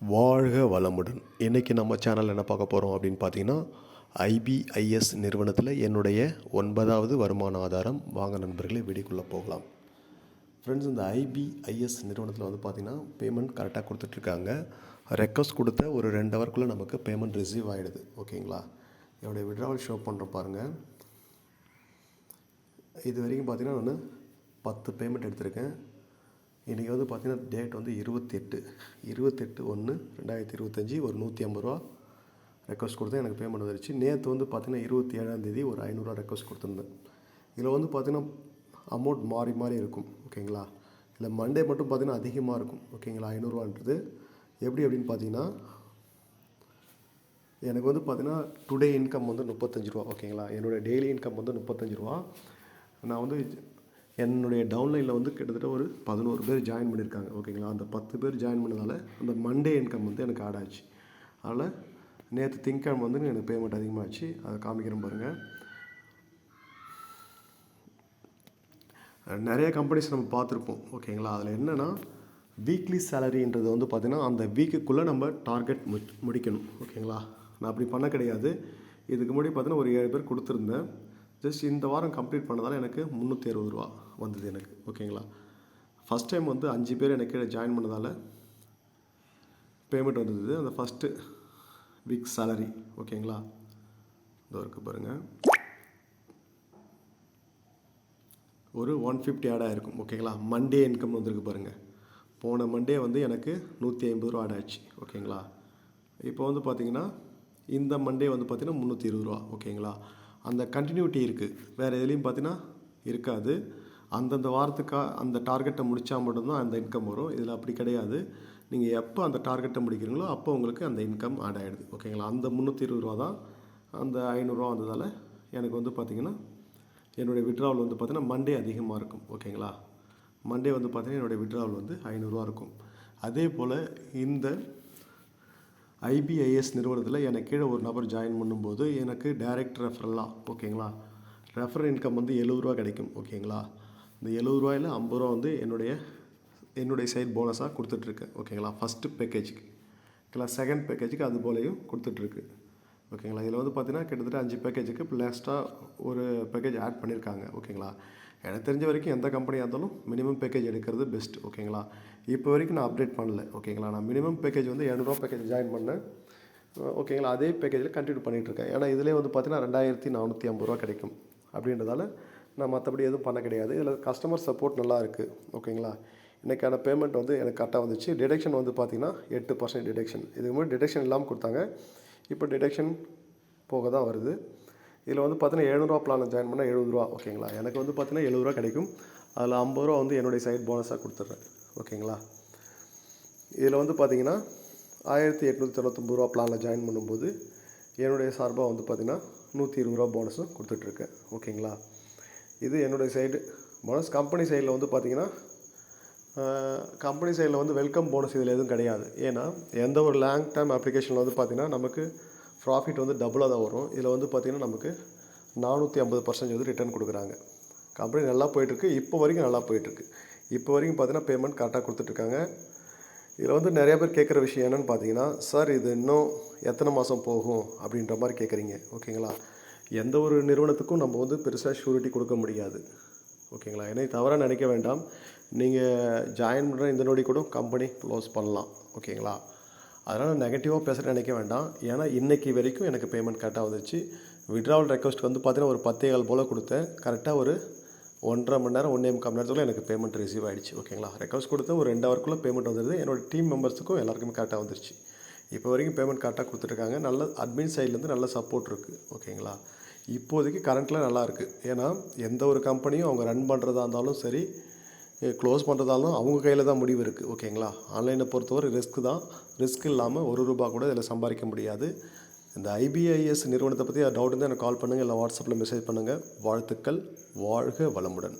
வாழ்க வளமுடன். இன்றைக்கி நம்ம சேனல் என்ன பார்க்க போகிறோம் அப்படின்னு பார்த்தீங்கன்னா ஐபிஐஎஸ் நிறுவனத்தில் என்னுடைய ஒன்பதாவது வருமான ஆதாரம். வாங்க நண்பர்களே வீடியோக்குள்ளே போகலாம். ஃப்ரெண்ட்ஸ் இந்த ஐபிஐஎஸ் நிறுவனத்தில் வந்து பார்த்திங்கன்னா பேமெண்ட் கரெக்டாக கொடுத்துட்ருக்காங்க. ரெக்வஸ்ட் கொடுத்த ஒரு ரெண்டு ஹவர்க்குள்ளே நமக்கு பேமெண்ட் ரிசீவ் ஆகிடுது ஓகேங்களா? என்னுடைய விட்ராவல் ஷோ பண்ணுற பாருங்கள் இது வரைக்கும் பார்த்தீங்கன்னா நான் பத்து பேமெண்ட் எடுத்திருக்கேன். இன்றைக்கி வந்து பார்த்திங்கன்னா டேட் வந்து இருபத்தெட்டு. இருபத்தெட்டு ஒன்று ரெண்டாயிரத்தி இருபத்தஞ்சி ஒரு நூற்றி ஐம்பது ரூபா ரெக்வஸ்ட் கொடுத்தேன். எனக்கு பேமெண்ட் வந்துருச்சு. நேற்று வந்து பார்த்திங்கன்னா இருபத்தி ஏழாந்தேதி ஒரு ஐநூறுரூவா ரெக்வஸ்ட் கொடுத்துருந்தேன். இதில் வந்து பார்த்திங்கன்னா அமௌண்ட் மாறி மாறி இருக்கும். ஓகேங்களா இல்லை மண்டே மட்டும் பார்த்தீங்கன்னா அதிகமாக இருக்கும். ஓகேங்களா ஐநூறுரூவான்றது எப்படி அப்படின்னு பார்த்தீங்கன்னா எனக்கு வந்து பார்த்திங்கன்னா டுடே இன்கம் வந்து முப்பத்தஞ்சு ரூபா. ஓகேங்களா என்னோடய டெய்லி இன்கம் வந்து முப்பத்தஞ்சு ரூபா. நான் வந்து என்னுடைய டவுன்லைனில் வந்து கிட்டத்தட்ட ஒரு பதினோரு பேர் ஜாயின் பண்ணியிருக்காங்க. ஓகேங்களா அந்த பத்து பேர் ஜாயின் பண்ணதால் அந்த மண்டே இன்கம் வந்து எனக்கு ஆட் ஆச்சு. அதனால் நேற்று திங்கக்கிழமை வந்து எனக்கு பேமெண்ட் அதிகமாகிடுச்சு அதை காமிக்கிறேன் பாருங்கள் நிறைய கம்பெனிஸ் நம்ம பார்த்துருப்போம். ஓகேங்களா அதில் என்னென்னா வீக்லி சேலரின்றது வந்து பார்த்திங்கன்னா அந்த வீக்குக்குள்ளே நம்ம டார்கெட் மு முடிக்கணும். ஓகேங்களா நான் அப்படி பண்ண கிடையாது. இதுக்கு முன்னாடி பார்த்தீங்கன்னா ஒரு ஏழு பேர் கொடுத்துருந்தேன். ஜஸ்ட் இந்த வாரம் கம்ப்ளீட் பண்ணதால் எனக்கு முந்நூற்றி அறுபது ரூபா வந்தது எனக்கு. ஓகேங்களா ஃபஸ்ட் டைம் வந்து அஞ்சு பேர் எனக்கு ஜாயின் பண்ணதால் பேமெண்ட் வந்தது. அந்த ஃபஸ்ட்டு வீக் சேலரி ஓகேங்களா இதோ இருக்குது பாருங்கள் ஒரு ஒன் ஃபிஃப்டி ஆட் ஆகிருக்கும் ஓகேங்களா மண்டே இன்கம் வந்திருக்கு பாருங்கள் போன மண்டே வந்து எனக்கு நூற்றி ஐம்பது ரூபா ஆட் ஆச்சு ஓகேங்களா இப்போ வந்து பார்த்திங்கன்னா இந்த மண்டே வந்து பார்த்திங்கன்னா முந்நூற்றி இருபது ரூபா. ஓகேங்களா அந்த கண்டினியூட்டி இருக்குது வேறு எதுலேயும் பார்த்தீங்கன்னா இருக்காது. அந்தந்த வாரத்துக்காக அந்த டார்கெட்டை முடித்தா மட்டும்தான் அந்த இன்கம் வரும். இதில் அப்படி கிடையாது. நீங்கள் எப்போ அந்த டார்கெட்டை முடிக்கிறீங்களோ அப்போ உங்களுக்கு அந்த இன்கம் ஆட் ஆகிடுது ஓகேங்களா அந்த முந்நூற்றி இருபது ரூபா தான் அந்த ஐநூறுரூவா வந்ததால் எனக்கு வந்து பார்த்திங்கன்னா என்னுடைய விட்ராவல் வந்து பார்த்திங்கன்னா மண்டே அதிகமாக இருக்கும். ஓகேங்களா மண்டே வந்து பார்த்திங்கன்னா என்னுடைய விட்ராவல் வந்து ஐநூறுரூவா இருக்கும். அதே போல் இந்த ஐபிஐஎஸ் நிறுவனத்தில் எனக்கு கீழே ஒரு நபர் ஜாயின் பண்ணும்போது எனக்கு டைரக்ட் ரெஃபரலாக ஓகேங்களா ரெஃபர் இன்கம் வந்து எழுபது ரூபா கிடைக்கும் ஓகேங்களா இந்த எழுபது ரூபாயில் ஐம்பது ரூபா வந்து என்னுடைய என்னுடைய சைட் போனஸாக கொடுத்துட்ருக்கேன் ஓகேங்களா ஃபஸ்ட்டு பேக்கேஜுக்கு ஓகேங்களா செகண்ட் பேக்கேஜுக்கு அது போலையும் கொடுத்துட்ருக்கு ஓகேங்களா? இதில் வந்து பார்த்தீங்கன்னா கிட்டத்தட்ட அஞ்சு பேக்கேஜுக்கு இப்போ லாஸ்ட்டாக ஒரு பேக்கேஜ் ஆட் பண்ணியிருக்காங்க. ஓகேங்களா? எனக்கு தெரிஞ்ச வரைக்கும் எந்த கம்பெனியாக இருந்தாலும் மினிமம் பேக்கேஜ் எடுக்கிறது பெஸ்ட் ஓகேங்களா? இப்போ வரைக்கும் நான் அப்டேட் பண்ணல. ஓகேங்களா? நான் மினிமம் பேக்கேஜ் வந்து இரநூறுவா பேக்கேஜ் ஜாயின் பண்ணேன். ஓகேங்களா? அதே பேக்கேஜில் கண்டினியூ பண்ணிகிட்ருக்கேன் ஏன்னா இதிலே வந்து பார்த்தீங்கன்னா ரெண்டாயிரத்தி நானூற்றி ஐம்பது ரூபா கிடைக்கும். அப்படின்றதால நான் மற்றபடி எதுவும் பண்ண கிடையாது. இதில் கஸ்டமர் சப்போர்ட் நல்லா இருக்குது ஓகேங்களா? இன்றைக்கான பேமெண்ட் வந்து எனக்கு கரெக்டாக வந்துச்சு. டிடெக்ஷன் வந்து பார்த்திங்கன்னா எட்டு பர்சன்ட் டிடெக்ஷன் இதுக்கு முன்னாடி டிடெக்ஷன் இல்லாமல் கொடுத்தாங்க. இப்போ டிடெக்ஷன் போக தான் வருது. இதில் வந்து பார்த்தீங்கன்னா எழுநூறுவா பிளான் ஜாயின் பண்ணால் எழுபது ரூபா ஓகேங்களா? எனக்கு வந்து பார்த்தீங்கன்னா எழுபது ரூபா கிடைக்கும். அதில் ஐம்பது ரூபா வந்து என்னுடைய சைட் போனஸாக கொடுத்துட்றேன் ஓகேங்களா? இதில் வந்து பார்த்தீங்கன்னா ஆயிரத்தி எட்நூற்றி தொண்ணூத்தொம்பது ரூபா பிளானில் ஜாயின் பண்ணும்போது என்னுடைய சார்பாக வந்து பார்த்திங்கன்னா நூற்றி இருபது ரூபா போனஸும் கொடுத்துட்ருக்கேன் ஓகேங்களா? இது என்னுடைய சைடு போனஸ் கம்பெனி சைடில் வந்து பார்த்திங்கன்னா கம்பெனி சைடில் வந்து வெல்கம் போனஸ் இதில் எதுவும் கிடையாது. ஏன்னா எந்த ஒரு லாங் டேர்ம் அப்ளிகேஷனில் வந்து பார்த்திங்கன்னா நமக்கு ப்ராஃபிட் வந்து டபுளாக தான் வரும். இதில் வந்து பார்த்திங்கன்னா நமக்கு நானூற்றி ஐம்பது பர்சன்டேஜ் வந்து ரிட்டர்ன் கொடுக்குறாங்க. கம்பெனி நல்லா போயிட்டுருக்கு. இப்போ வரைக்கும் நல்லா போயிட்டுருக்கு. இப்போ வரைக்கும் பார்த்தீங்கன்னா பேமெண்ட் கரெக்டாக கொடுத்துட்ருக்காங்க. இதில் வந்து நிறைய பேர் கேட்குற விஷயம் என்னென்னு பார்த்தீங்கன்னா சார் இது இன்னும் எத்தனை மாதம் போகும்? அப்படின்ற மாதிரி கேட்குறீங்க ஓகேங்களா? எந்த ஒரு நிறுவனத்துக்கும் நம்ம வந்து பெருசாக ஷூரிட்டி கொடுக்க முடியாது. ஓகேங்களா? என்னை தவறாக நினைக்க வேண்டாம். நீங்கள் ஜாயின் பண்ணுற இந்த நொடி கூட கம்பெனி க்ளோஸ் பண்ணலாம். ஓகேங்களா அதனால் நெகட்டிவாக பேசுகிற நினைக்க வேண்டாம். ஏன்னா இன்றைக்கி வரைக்கும் எனக்கு பேமெண்ட் கரெக்டாக வந்துச்சு விட்ராவல் ரெக்வஸ்ட் வந்து பார்த்தீங்கன்னா ஒரு பத்தே கால் போல் கொடுத்தேன். கரெக்டாக ஒரு ஒன்றரை மணி நேரம் ஒன்றே முக்கால் நேரத்துக்குள்ள எனக்கு பேமெண்ட் ரிசீவ் ஆகிடுச்சு ஓகேங்களா ரெக்வஸ்ட் கொடுத்து ஒரு ரெண்டு ஹவருக்குள்ளே பேமெண்ட் வந்துடுது என்னோட டீம் மெம்பர்ஸுக்கும் எல்லாருக்குமே கரெக்டாக வந்துருச்சு. இப்போ வரைக்கும் பேமெண்ட் கரெக்டாக கொடுத்துட்ருக்காங்க நல்ல அட்மின் சைட்லேருந்து நல்ல சப்போர்ட் இருக்குது ஓகேங்களா இப்போதைக்கு கரண்ட்டில் நல்லாயிருக்கு ஏன்னா எந்த ஒரு கம்பெனியும் அவங்க ரன் பண்ணுறதா இருந்தாலும் சரி க்ளோஸ் பண்ணுறதாலும் அவங்க கையில் தான் முடிவு இருக்குது ஓகேங்களா? ஆன்லைனை பொறுத்தவரை ரிஸ்க் தான். ரிஸ்க் இல்லாமல் ஒரு ரூபா கூட இதில் சம்பாதிக்க முடியாது. இந்த ஐபிஐஎஸ் நிறுவனத்தை பற்றி டவுட் இருந்தால் எனக்கு கால் பண்ணுங்கள் இல்லை வாட்ஸ்அப்பில் மெசேஜ் பண்ணுங்கள் வாழ்த்துக்கள் வாழ்க வளமுடன்.